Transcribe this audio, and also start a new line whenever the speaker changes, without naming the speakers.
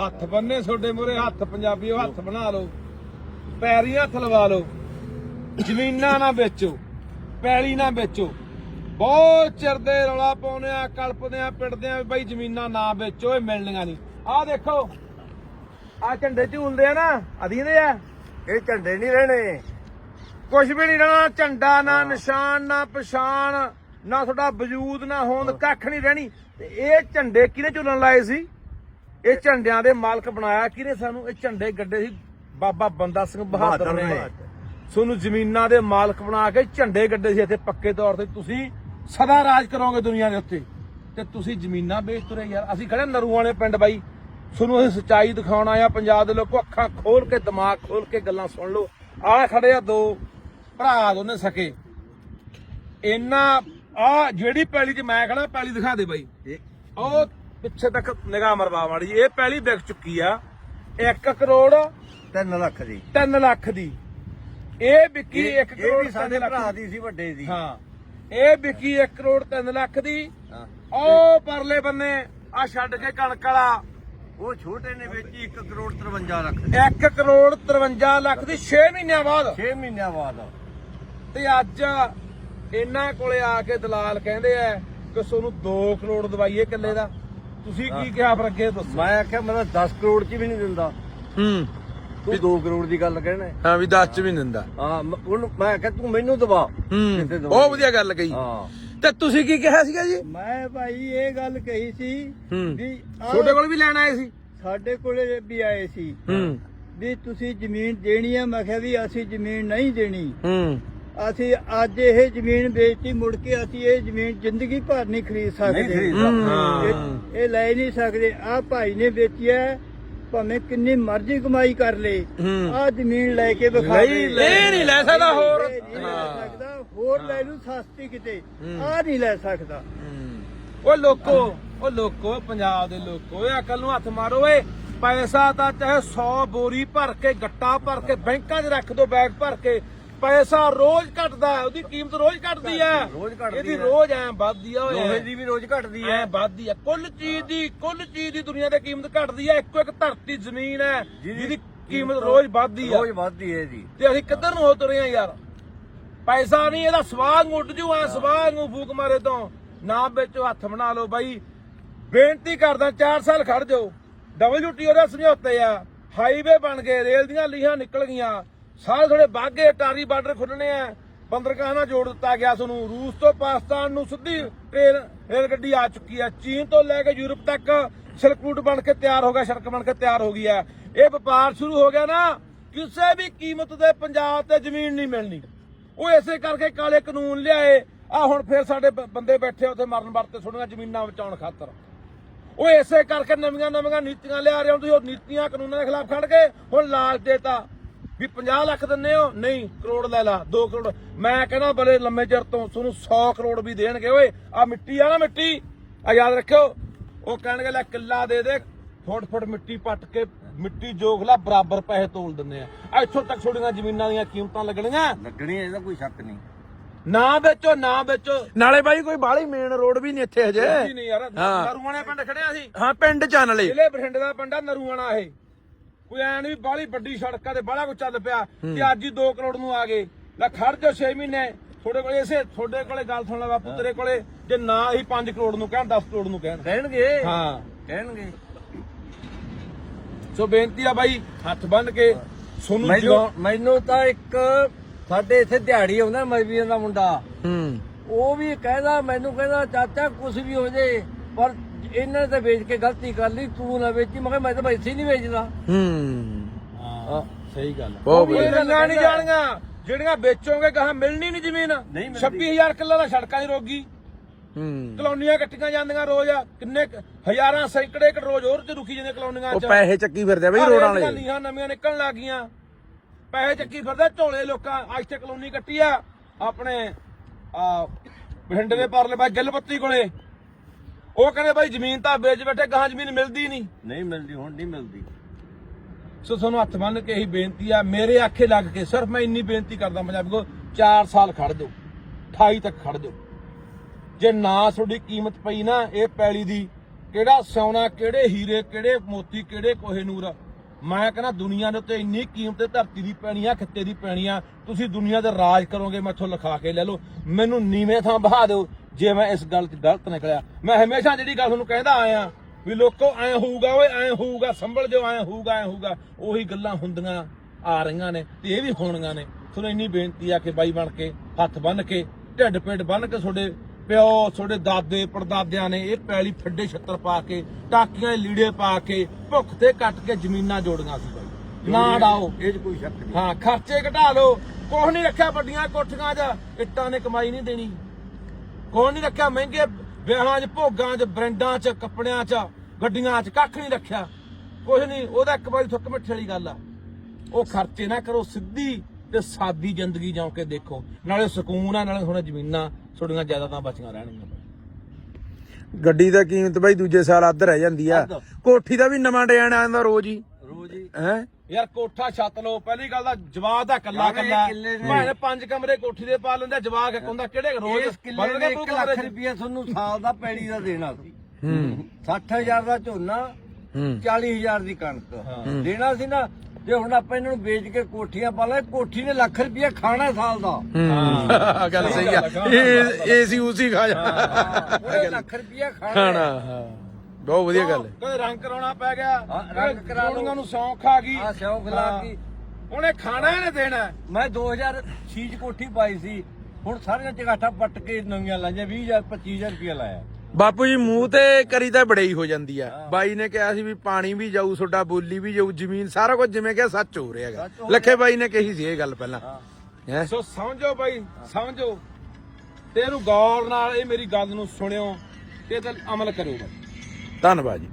ਹੱਥ ਬੰਨੇ ਤੁਹਾਡੇ ਮੂਰੇ ਹੱਥ ਪੰਜਾਬੀਓ ਹੱਥ ਬਣਾ ਲਓ। ਪੈਰੀ ਹੱਥ ਲਵਾ ਲਓ। ਜ਼ਮੀਨਾਂ ਨਾ ਵੇਚੋ ਪੈਲੀ ਨਾ ਵੇਚੋ। ਬਹੁਤ ਚਿਰ ਦੇ ਰੌਲਾ ਪਾਉਨੇ ਆ ਕਲਪਦੇ ਆ ਪਿੜਦੇ ਆ ਬਈ ਜ਼ਮੀਨਾਂ ਨਾ ਵੇਚੋ ਇਹ ਮਿਲਣੀਆਂ ਨਹੀਂ। ਆਹ ਦੇਖੋ ਆ ਝੰਡੇ ਝੂਲਦੇ ਆ ਨਾ ਅਧੀਨੇ ਆ।
ਇਹ ਝੰਡੇ ਨਹੀਂ ਰਹਿਣੇ।
ਕੁਝ ਵੀ ਨਹੀਂ ਰਹਿਣਾ ਝੰਡਾ ਨਾ ਨਿਸ਼ਾਨ ਨਾ ਪਛਾਣ ਨਾ ਤੁਹਾਡਾ ਵਜੂਦ ਨਾ ਹੋਂਦ ਕੱਖ ਨਹੀਂ ਰਹਿਣੀ। ਤੇ ਇਹ ਝੰਡੇ ਕਿਹਨੇ ਝੂਲਣ ਲਾਏ ਸੀ? ਇਹ ਝੰਡਿਆਂ ਦੇ ਮਾਲਕ ਬਣਾਇਆ। ਕਿਹਨੇ ਸਾਨੂੰ ਇਹ ਝੰਡੇ ਗੱਡੇ ਸੀ? ਬਾਬਾ ਬੰਦਾ ਸਿੰਘ ਬਹਾਦਰ ਨੇ। ਤੁਹਾਨੂੰ ਜ਼ਮੀਨਾਂ ਦੇ ਮਾਲਕ ਬਣਾ ਕੇ ਝੰਡੇ ਗੱਡੇ ਸੀ ਇੱਥੇ ਪੱਕੇ ਤੌਰ ਤੇ। ਤੁਸੀਂ ਸਦਾ ਰਾਜ ਕਰੋਗੇ ਦੁਨੀਆ ਦੇ ਉੱਤੇ। ਤੇ ਤੁਸੀਂ ਜ਼ਮੀਨਾਂ ਵੇਚ ਤੁਰੇ ਯਾਰ। ਅਸੀਂ ਖੜੇ ਨਰੂਆਂ ਵਾਲੇ ਪਿੰਡ ਬਾਈ। ਤੁਹਾਨੂੰ ਅਸੀਂ ਸੱਚਾਈ ਦਿਖਾਉਣ ਆਇਆ ਪੰਜਾਬ ਦੇ ਲੋਕੋ ਅੱਖਾਂ ਖੋਲ ਕੇ ਦਿਮਾਗ ਖੋਲ ਕੇ ਗੱਲਾਂ ਸੁਣ ਲਓ। ਆਹ ਖੜੇ ਆ ਦੋ ਭਰਾ ਦੋਨੇ ਸਕੇ। ਇਹਨਾਂ ਆ ਜਿਹੜੀ ਪੈਲੀ 'ਚ ਮੈਂ ਖੜਾ ਪੈਲੀ ਦਿਖਾ ਦੇ ਬਾਈ। ਉਹ ਪਿੱਛੇ ਤੱਕ ਨਿਗਾਹ ਮਰਵਾ ਮਾੜੀ ਇਹ ਪੈਲੀ ਵਿਕ ਚੁੱਕੀ ਆ। 1 ਕਰੋੜ
3 ਲੱਖ ਦੀ।
3 ਲੱਖ ਦੀ। ਇਹ ਵਿਕੀ 1
ਇਹ
ਕਰੋੜ
ਵੀ ਸਾਡੇ
3 ਲੱਖ
ਭਰਾ
ਦੀ।
ਸੀ ਵੱਡੇ ਦੀ।
ਹਾਂ। ਇਹ ਵਿਕੀ 1 ਕਰੋੜ 3 ਲੱਖ ਦੀ।
ਹਾਂ।
ਉਹ ਪਰਲੇ ਬੰਨੇ ਆ ਛੱਡ ਕੇ ਕਣਕ ਵਾਲਾ।
ਉਹ ਛੋਟੇ ਨੇ ਵੇਚੀ 1 ਕਰੋੜ 53 ਲੱਖ ਦੀ।
1 ਕਰੋੜ 53 ਲੱਖ ਦੀ। 6 ਮਹੀਨਿਆਂ ਬਾਅਦ।
6 ਮਹੀਨਿਆਂ ਬਾਅਦ।
ਤੇ ਅੱਜ ਇਹਨਾਂ ਕੋਲੇ ਆ ਕੇ ਦਲਾਲ ਕਹਿੰਦੇ ਆ ਕਿ ਤੁਹਾਨੂੰ 2 ਕਰੋੜ ਦਵਾਈਏ ਕਿੱਲੇ ਦਾ। ਤੁਸੀਂ ਕੀ ਕਿਹਾ ਫਿਰ ਅੱਗੇ ਦੱਸੋ।
ਮੈਂ ਆਖਿਆ ਮੈਂ ਤਾਂ 10 ਕਰੋੜ ਚ ਵੀ ਨਹੀਂ ਦਿੰਦਾ।
ਹੂੰ।
ਤੂੰ 2 ਕਰੋੜ ਦੀ ਗੱਲ ਕਹਿਣਾ
ਹਾਂ। ਵੀ 10 ਚ ਵੀ ਦਿੰਦਾ।
ਹਾਂ ਮ- ਉਹਨੂੰ ਮੈਂ ਆਖਿਆ ਤੂੰ ਮੈਨੂੰ ਦਵਾ ਕਿੱਥੇ ਦਵਾ
ਬਹੁਤ ਵਧੀਆ ਗੱਲ ਕਹੀ।
ਹਾਂ।
ਤੇ ਤੁਸੀਂ ਕੀ ਕਿਹਾ ਸੀਗਾ ਜੀ?
ਮੈਂ ਭਾਈ ਇਹ ਗੱਲ ਕਹੀ ਸੀ
ਹੂੰ।
ਵੀ ਆਹ
ਤੁਹਾਡੇ ਕੋਲ ਵੀ ਲੈਣ ਆਏ ਸੀ?
ਸਾਡੇ ਕੋਲੇ ਵੀ ਆਏ ਸੀ।
ਹੂੰ।
ਵੀ ਤੁਸੀਂ ਜ਼ਮੀਨ ਦੇਣੀ ਹੈ। ਮੈਂ ਕਿਹਾ ਵੀ ਅਸੀਂ ਜ਼ਮੀਨ ਨਹੀਂ ਦੇਣੀ।
ਹੂੰ।
ਅਸੀਂ ਅੱਜ ਇਹ ਜ਼ਮੀਨ ਵੇਚਤੀ ਮੁੜ ਕੇ ਅਸੀਂ ਇਹ ਜ਼ਮੀਨ ਜ਼ਿੰਦਗੀ ਭਰ ਨਹੀਂ ਖਰੀਦ
ਨਹੀਂ
ਸਕਦੇ।
ਖਰੀਦ
ਹਾਂ।
ਇਹ- ਇਹ ਲੈ ਨਹੀਂ ਸਕਦੇ। ਆ ਭਾਈ ਨੇ ਵੇਚੀ ਹੈ ਭਾਵੇਂ ਕਿੰਨੀ ਮਰਜ਼ੀ ਕਮਾਈ ਕਰ ਲੇ। ਆ ਜ਼ਮੀਨ ਲੈ ਕੇ ਵਿਖਾ
ਲਈ-
ਦੇ।
ਇਹ ਨਹੀਂ ਲੈ ਸਕਦਾ ਹੋਰ।
ਇਹ ਨਹੀਂ ਲੈ
ਹਾਂ।
ਸਕਦਾ। ਹੋਰ ਲੈ ਲੂ ਸਸਤੀ ਕਿਤੇ। ਆ ਨਹੀਂ ਲੈ ਸਕਦਾ।
ਓ ਲੋਕੋ ਓ ਲੋਕੋ ਪੰਜਾਬ ਦੇ ਲੋਕੋ ਇਹ ਅਕਲ ਨੂੰ ਹੱਥ ਮਾਰੋ ਓਏ। ਪੈਸਾ ਤਾਂ ਚਾਹੇ 100 ਬੋਰੀ ਭਰ ਕੇ ਗੱਟਾ ਭਰ ਕੇ ਬੈਂਕਾਂ 'ਚ ਰੱਖ ਦੋ ਬੈਗ ਭਰ ਕੇ। ਪੈਸਾ ਰੋਜ਼ ਘਟਦਾ ਹੈ, ਉਹਦੀ ਕੀਮਤ ਰੋਜ਼ ਘਟਦੀ ਹੈ।
ਰੋਜ਼ ਘਟਦੀ
ਇਹਦੀ
ਹੈ।
ਰੋਜ਼ ਐ ਵੱਧਦੀ ਆ ਓਏ।
ਲੋਹੇ ਦੀ ਵੀ ਰੋਜ਼ ਘਟਦੀ
ਐ
ਹੈ
ਵੱਧਦੀ ਆ। ਕੁੱਲ ਚੀਜ਼ ਦੀ ਕੁੱਲ ਚੀਜ਼ ਦੀ ਦੁਨੀਆ ਤੇ ਕੀਮਤ ਘਟਦੀ ਹੈ ਇੱਕੋ ਇੱਕ ਧਰਤੀ ਜ਼ਮੀਨ ਹੈ ਜਿਹਦੀ ਕੀਮਤ ਰੋਜ਼ ਵੱਧਦੀ ਆ।
ਰੋਜ਼ ਵੱਧਦੀ ਹੈ ਇਹਦੀ
ਤੇ ਅਸੀਂ ਕਿੱਧਰ ਨੂੰ ਹੋ ਤੁਰੇ ਆ ਯਾਰ? ਪੈਸਾ ਨਹੀਂ ਇਹਦਾ ਸਵਾਗ ਉੱਡ ਜੂ ਐ ਸਵਾਗ ਨੂੰ ਫੂਕ ਮਾਰੇ ਤੋਂ। ਨਾ ਵਿੱਚੋਂ ਹੱਥ ਬਣਾ ਲਓ ਬਾਈ। ਬੇਨਤੀ ਕਰਦਾ 4 ਸਾਲ ਖੜ ਜਾਓ। ਡਬਲਯੂਟੀਓ ਦੇ ਸਮਝੌਤੇ ਆ। ਹਾਈਵੇ ਬਣ ਗਏ ਰੇਲ ਦੀਆਂ ਲੀਹਾਂ ਨਿਕਲ ਗਈਆਂ। ਸਾਰੇ ਥੋੜੇ ਬਾਗੇ ਟਾਰੀ ਬਾਰਡਰ ਖੁੱਲਣੇ ਆ। ਬੰਦਰਗਾਹ ਨਾਲ ਜੋੜ ਦਿੱਤਾ ਗਿਆ ਤੁਹਾਨੂੰ ਰੂਸ ਤੋਂ ਪਾਕਿਸਤਾਨ ਨੂੰ ਸਿੱਧੀ ਟ੍ਰੇਨ ਰੇਲ ਗੱਡੀ ਆ ਚੁੱਕੀ ਹੈ ਚੀਨ ਤੋਂ ਲੈ ਕੇ ਯੂਰਪ ਤੱਕ ਸਿਲਕ ਰੂਟ ਬਣ ਕੇ ਤਿਆਰ ਹੋ ਗਿਆ, ਸੜਕ ਬਣ ਕੇ ਤਿਆਰ ਹੋ ਗਈ ਹੈ ਇਹ ਵਪਾਰ ਸ਼ੁਰੂ ਹੋ ਗਿਆ ਨਾ, ਕਿਸੇ ਵੀ ਕੀਮਤ ਤੇ ਪੰਜਾਬ ਤੇ ਜ਼ਮੀਨ ਨਹੀਂ ਮਿਲਣੀ। ਉਹ ਇਸੇ ਕਰਕੇ ਕਾਲੇ ਕਾਨੂੰਨ ਲਿਆਏ। ਆ ਹੁਣ ਫਿਰ ਸਾਡੇ ਬੰਦੇ ਬੈਠੇ ਉੱਥੇ ਮਰਨ ਵਰਤੇ ਥੋੜੀਆਂ ਜ਼ਮੀਨਾਂ ਬਚਾਉਣ ਖਾਤਰ। ਉਹ ਇਸੇ ਕਰਕੇ ਨਵੀਆਂ ਨਵੀਆਂ ਨੀਤੀਆਂ ਲਿਆ ਰਹੇ ਹੋ ਤੁਸੀਂ ਉਹ ਨੀਤੀਆਂ ਕਾਨੂੰਨਾਂ ਦੇ ਖਿਲਾਫ ਖੜ ਕੇ ਹੁਣ ਲਾਲਚ ਦੇਤਾ। ਵੀ 50 ਲੱਖ ਦਿੰਨੇ ਹੋ? ਨਹੀਂ ਕਰੋੜ ਲੈ ਲਾ 2 ਕਰੋੜ। ਮੈਂ ਕਹਿੰਦਾ ਬੜੇ ਲੰਮੇ ਚਿਰ ਤੋਂ ਤੁਹਾਨੂੰ 100 ਕਰੋੜ ਵੀ ਦੇਣਗੇ। ਓਏ ਆ ਮਿੱਟੀ ਆ ਨਾ ਮਿੱਟੀ। ਆ ਯਾਦ ਰੱਖਿਓ ਉਹ ਕਹਿਣਗੇ ਲੈ ਕਿੱਲਾ ਦੇ ਦੇ। ਫੁੱਟ ਫੁੱਟ ਮਿੱਟੀ ਪੱਟ ਕੇ ਮਿੱਟੀ ਜੋਖ ਲਾ ਬਰਾਬਰ ਪੈਸੇ ਤੋਲ ਦਿੰਦੇ ਆ। ਇੱਥੋਂ ਤੱਕ ਛੋੜੀਆਂ ਜ਼ਮੀਨਾਂ ਦੀਆਂ ਕੀਮਤਾਂ ਲੱਗਣੀਆਂ?
ਲੱਗਣੀ ਹੈ, ਇਹਦਾ ਕੋਈ ਸ਼ੱਕ ਨਹੀਂ।
ਨਾ ਵੇਚੋ ਨਾ ਵੇਚੋ।
ਨਾਲੇ ਬਾਈ ਕੋਈ ਬਾਹਲੀ ਮੇਨ ਰੋਡ ਵੀ ਨਹੀਂ ਇੱਥੇ ਹਜੇ।
ਨਹੀਂ ਯਾਰ। ਨਰੂਆਣਾ ਪਿੰਡ ਖੜਿਆ ਸੀ।
ਹਾਂ ਪਿੰਡ ਚ ਆ ਨਾਲੇ
ਜ਼ਿਲ੍ਹੇ ਬਠਿੰਡੇ ਦਾ ਪਿੰਡ ਆ ਨਰੂਆਣਾ ਇਹ। ਕੋਈ ਐ ਨੀ ਵੀ ਬਾਹਲੀ ਵੱਡੀ ਸੜਕਾਂ ਤੇ ਬਾਹਲਾ ਕੁਝ ਚੱਲ ਪਿਆ ਤੇ ਅੱਜ ਹੀ 2 ਕਰੋੜ ਨੂੰ ਆ ਗਏ। ਲੈ ਖੜ ਜਾ 6 ਮਹੀਨੇ। ਤੁਹਾਡੇ ਕੋਲੇ ਇਸੇ ਤੁਹਾਡੇ ਕੋਲੇ ਗੱਲ ਸੁਣ ਲੈ ਬਾਪੂ ਤੇਰੇ ਕੋਲੇ ਜੇ ਨਾ ਹੀ 5 ਕਰੋੜ ਨੂੰ ਕਹਿਣ 10 ਕਰੋੜ ਨੂੰ ਕਹਿਣ।
ਕਹਿਣਗੇ
ਹਾਂ।
ਕਹਿਣਗੇ।
ਸੋ ਬੇਨਤੀ ਆ ਬਾਈ ਹੱਥ ਬੰਨ ਕੇ ਸੋਨੂੰ
ਮੈਨੂੰ
ਜਿਉਂ
ਮੈਨੂੰ ਤਾਂ ਇੱਕ ਸਾਡੇ ਇੱਥੇ ਦਿਹਾੜੀ ਆਉਂਦਾ ਮਜਬੀਆਂ ਦਾ ਮੁੰਡਾ।
ਹੂੰ।
ਉਹ ਵੀ ਕਹਿੰਦਾ ਮੈਨੂੰ ਕਹਿੰਦਾ ਚਾਚਾ ਕੁਝ ਵੀ ਹੋ ਜੇ ਪਰ ਇਹਨਾਂ ਨੇ ਤਾਂ ਵੇਚ ਕੇ ਗਲਤੀ ਕਰ ਲਈ ਤੂੰ ਨਾ ਵੇਚੀ। ਮੈਂ ਕਿਹਾ ਮੈਂ ਤਾਂ ਇੱਥੇ ਹੀ ਨਹੀਂ ਵੇਚਦਾ।
ਹੂੰ।
ਹਾਂ ਸਹੀ ਗੱਲ
ਬਹੁਤ ਵਧੀਆ।
ਗੱਲਾਂ ਨਹੀਂ ਜਾਣੀਆਂ ਜਿਹੜੀਆਂ ਵੇਚੋਗੇ ਕਹਾਂ ਮਿਲਣੀ ਨਹੀਂ ਜ਼ਮੀਨ।
ਨਹੀਂ ਮਿਲਦੀ।
26000 ਕਿੱਲਾ ਦਾ ਸੜਕਾਂ ਦੀ ਰੋਗੀ।
ਹੂੰ।
ਕਲੋਨੀਆਂ ਕੱਟੀਆਂ ਜਾਂਦੀਆਂ ਰੋਜ਼। ਆ ਕਿੰਨੇ ਕੁ- ਹਜ਼ਾਰਾਂ ਸੈਂਕੜੇ ਕ ਰੋਜ਼ ਹੋਰ ਚ ਰੁਕੀ ਜਾਂਦੀਆਂ ਕਲੋਨੀਆਂ
ਉਹ
ਚ।
ਪੈਸੇ ਚੱਕੀ ਫਿਰਦੇ ਆ ਬਈ ਰੋਡਾਂ ਵਾਲੇ।
ਲੀਹਾਂ ਨਵੀਆਂ ਨਿਕਲਣ ਲੱਗ ਗਈਆਂ ਪੈਸੇ ਚੱਕੀ ਫਿਰਦੇ ਝੋਲੇ ਲੋਕਾਂ। ਅੱਜ ਤੇ ਕਲੋਨੀ ਕੱਟੀ ਆ। ਆਪਣੇ ਆ ਬਠਿੰਡੇ ਦੇ ਪਰਲੇ ਬਾਈ ਗਿੱਲਪੱਤੀ ਕੋਲੇ। ਉਹ ਕਹਿੰਦੇ ਬਾਈ ਜ਼ਮੀਨ ਤਾਂ ਵੇਚ ਬੈਠੇ ਗਾਂ ਜ਼ਮੀਨ ਮਿਲਦੀ ਨਹੀਂ।
ਨਹੀਂ ਮਿਲਦੀ ਹੁਣ ਨਹੀਂ ਮਿਲਦੀ।
ਸੋ ਤੁਹਾਨੂੰ ਹੱਥ ਬੰਨ ਕੇ ਇਹੀ ਬੇਨਤੀ ਆ ਮੇਰੇ ਆਖੇ ਲੱਗ ਕੇ ਸਿਰਫ ਮੈਂ ਇੰਨੀ ਬੇਨਤੀ ਕਰਦਾ ਪੰਜਾਬੀ ਕੋ 4 ਸਾਲ ਖੜ ਜਾਓ 28 ਤੱਕ ਖੜ ਜਾਓ। ਜੇ ਨਾ ਤੁਹਾਡੀ ਕੀਮਤ ਪਈ ਨਾ ਇਹ ਪੈਲੀ ਦੀ ਕਿਹੜਾ ਸੋਨਾ ਕਿਹੜੇ ਹੀਰੇ ਕਿਹੜੇ ਮੋਤੀ ਕਿਹੜੇ ਕੋਹੇ ਨੂਰ ਮੈਂ ਕਹਿੰਦਾ ਦੁਨੀਆ ਦੇ ਉੱਤੇ ਇੰਨੀ ਕੀਮਤ ਤੇ ਧਰਤੀ ਦੀ ਪੈਣੀ ਆ ਖਿੱਤੇ ਦੀ ਪੈਣੀ ਆ ਤੁਸੀਂ ਦੁਨੀਆ ਤੇ ਰਾਜ ਕਰੋਗੇ ਮੈਥੋਂ ਲਿਖਾ ਕੇ ਲੈ ਲਓ। ਮੈਨੂੰ ਨੀਵੇਂ ਥਾਂ ਬਹਾ ਦਿਓ ਜੇ ਮੈਂ ਇਸ ਗੱਲ 'ਚ ਗਲਤ ਨਿਕਲਿਆ ਮੈਂ ਹਮੇਸ਼ਾ ਜਿਹੜੀ ਗੱਲ ਤੁਹਾਨੂੰ ਕਹਿੰਦਾ ਆਇਆ ਵੀ ਲੋਕੋ ਐ ਹੋਊਗਾ ਓਏ ਐ ਹੋਊਗਾ ਸੰਭਲ ਜਾਓ ਐ ਹੋਊਗਾ ਐ ਹੋਊਗਾ ਉਹੀ ਗੱਲਾਂ ਹੁੰਦੀਆਂ ਆ ਰਹੀਆਂ ਨੇ ਤੇ ਇਹ ਵੀ ਹੋਣੀਆਂ ਨੇ। ਤੁਹਾਨੂੰ ਇੰਨੀ ਬੇਨਤੀ ਆ ਕਿ ਬਾਈ ਬਣ ਕੇ ਹੱਥ ਬੰਨ ਕੇ ਢਿੱਡ ਪੇਟ ਬੰਨ ਕੇ ਤੁਹਾਡੇ ਪਿਓ ਤੁਹਾਡੇ ਦਾਦੇ ਪੜਦਾਦਿਆਂ ਨੇ ਇਹ ਪੈਲੀ ਫੱਡੇ ਛੱਤਰ ਪਾ ਕੇ ਟਾਕੀਆਂ ਦੇ ਲੀੜੇ ਪਾ ਕੇ ਭੁੱਖ ਤੇ ਕੱਟ ਕੇ ਜ਼ਮੀਨਾਂ ਜੋੜੀਆਂ ਸੀ ਬਾਈ। ਨਾ ਡਾਓ।
ਇਹ 'ਚ ਕੋਈ ਸ਼ੱਕ ਨਹੀਂ।
ਹਾਂ ਖਰਚੇ ਘਟਾ ਲਓ। ਕੁਛ ਨਹੀਂ ਰੱਖਿਆ ਵੱਡੀਆਂ ਕੋਠੀਆਂ 'ਚ। ਇੱਟਾਂ ਨੇ ਕਮਾਈ ਨਹੀਂ ਦੇਣੀ। ਕੁਛ ਨਹੀਂ ਰੱਖਿਆ ਮਹਿੰਗੇ ਵਿਆਹਾਂ 'ਚ ਭੋਗਾਂ 'ਚ ਬ੍ਰਾਂਡਾਂ 'ਚ ਕੱਪੜਿਆਂ 'ਚ ਗੱਡੀਆਂ 'ਚ ਕੱਖ ਨਹੀਂ ਰੱਖਿਆ। ਕੁਛ ਨਹੀਂ ਉਹਦਾ ਇੱਕ ਵਾਰੀ ਥੁੱਕ ਮਿੱਠੇ ਵਾਲੀ ਗੱਲ ਆ। ਉਹ ਖਰਚੇ ਨਾ ਕਰੋ ਸਿੱਧੀ ਤੇ ਸਾਦੀ ਜ਼ਿੰਦਗੀ ਜਿਉਂ ਕੇ ਦੇਖੋ। ਨਾਲੇ ਸਕੂਨ ਆ ਨਾਲੇ ਥੋੜਾ ਜ਼ਮੀਨਾਂ ਥੋੜੀਆਂ ਜ਼ਿਆਦਾ ਬਚੀਆਂ ਰਹਿਣਗੀਆਂ।
ਗੱਡੀ ਦਾ ਕੀਮਤ ਬਾਈ ਦੂਜੇ ਸਾਲ ਅੱਧ ਰਹਿ ਜਾਂਦੀ ਆ। ਕੋਠੀ ਦਾ ਵੀ ਨਵਾਂ ਡਿਜ਼ਾਈਨ ਆਉਂਦਾ ਰੋਜ਼ ਹੀ।
ਰੋਜ਼ ਹੀ।
ਹੈ?
ਯਾਰ ਕੋਠਾ ਛੱਤ ਲਓ ਪਹਿਲੀ ਗੱਲ ਦਾ ਜਵਾਬ ਦਾ ਕੱਲਾ ਕੱਲਾ ਭਾਵੇਂ ਪੰਜ ਕਮਰੇ ਕੋਠੀ ਦੇ ਪਾ ਲੈਂਦੇ ਜਵਾਬ ਇੱਕ ਹੁੰਦਾ ਕਿਹੜੇ ਰੋਜ਼ ਬਦਲ ਕੇ
1
ਪਊ
ਲੱਖ। ਰੁਪਇਆ ਤੁਹਾਨੂੰ ਸਾਲ ਦਾ ਪੈੜੀ ਦਾ ਦੇਣਾ ਸੀ।
ਹੂੰ।
60000 ਦਾ ਝੋਨਾ
ਹੂੰ।
40000 ਦੀ ਕਣਕ। ਦੇਣਾ ਸੀ ਨਾ ਜੇ ਹੁਣ ਆਪਾਂ ਇਹਨਾਂ ਨੂੰ ਵੇਚ ਕੇ ਕੋਠੀਆਂ ਪਾ ਲੈ ਕੋਠੀ ਨੇ ਲੱਖ ਰੁਪਇਆ ਖਾਣਾ ਸਾਲ ਦਾ।
ਹੂੰ। ਗੱਲ ਸਹੀ ਆ। ਇਹ ਏਸੀ ਉਸੀ ਖਾ ਜਾ।
ਲੱਖ ਰੁਪਇਆ ਖਾਣਾ।
ਖਾਣਾ ਹਾਂ। ਬਹੁਤ ਵਧੀਆ ਗੱਲ ਹੈ।
ਕਦੇ ਰੰਗ ਕਰਾਉਣਾ ਪੈ ਗਿਆ।
ਰੰਗ ਕਰਾ ਲਓ।
ਜੋੜੀਆਂ ਨੂੰ ਸੌਂਖ ਆ ਗਈ।
ਆ ਸ਼ੌਕ ਲਾ
ਹਾਂ।
ਕੇ
ਉਹਨੇ ਖਾਣਾ ਇਹਨੇ ਦੇਣਾ।
ਮੈਂ 2006 ਚ ਕੋਠੀ ਪਾਈ ਸੀ। ਹੁਣ ਸਾਰੀਆਂ ਚਗਾਠਾਂ ਪੱਟ ਕੇ ਨਵੀਆਂ ਲਾਈਆਂ 20000 25000 ਰੁਪਇਆ ਲਾਇਆ।
ਬਾਪੂ ਜੀ ਮੂੰਹ ਤੇ ਕਰੀ ਤਾਂ ਬੜਾਈ ਹੋ ਜਾਂਦੀ ਆ। ਬਾਈ ਨੇ ਕਿਹਾ ਸੀ ਵੀ ਪਾਣੀ ਵੀ ਜਾਊ ਤੁਹਾਡਾ ਬੋਲੀ ਵੀ ਜਾਊ ਜ਼ਮੀਨ ਸਾਰਾ ਕੁਝ ਜਿਵੇਂ ਕਿਹਾ ਸੱਚ ਹੋ ਰਿਹਾ ਹੈਗਾ। ਲੱਖੇ ਬਾਈ ਨੇ ਕਹੀ ਸੀ ਇਹ ਗੱਲ ਪਹਿਲਾਂ।
ਸੋ ਸਮਝੋ ਬਾਈ ਸਮਝੋ। ਤੇ ਇਹਨੂੰ ਗੌਰ ਨਾਲ ਇਹ ਮੇਰੀ ਗੱਲ ਨੂੰ ਸੁਣਿਓ ਤੇ ਇਹਦੇ ਅਮਲ ਕਰਿਓ ਬਾਈ।
ਧੰਨਵਾਦ ਜੀ।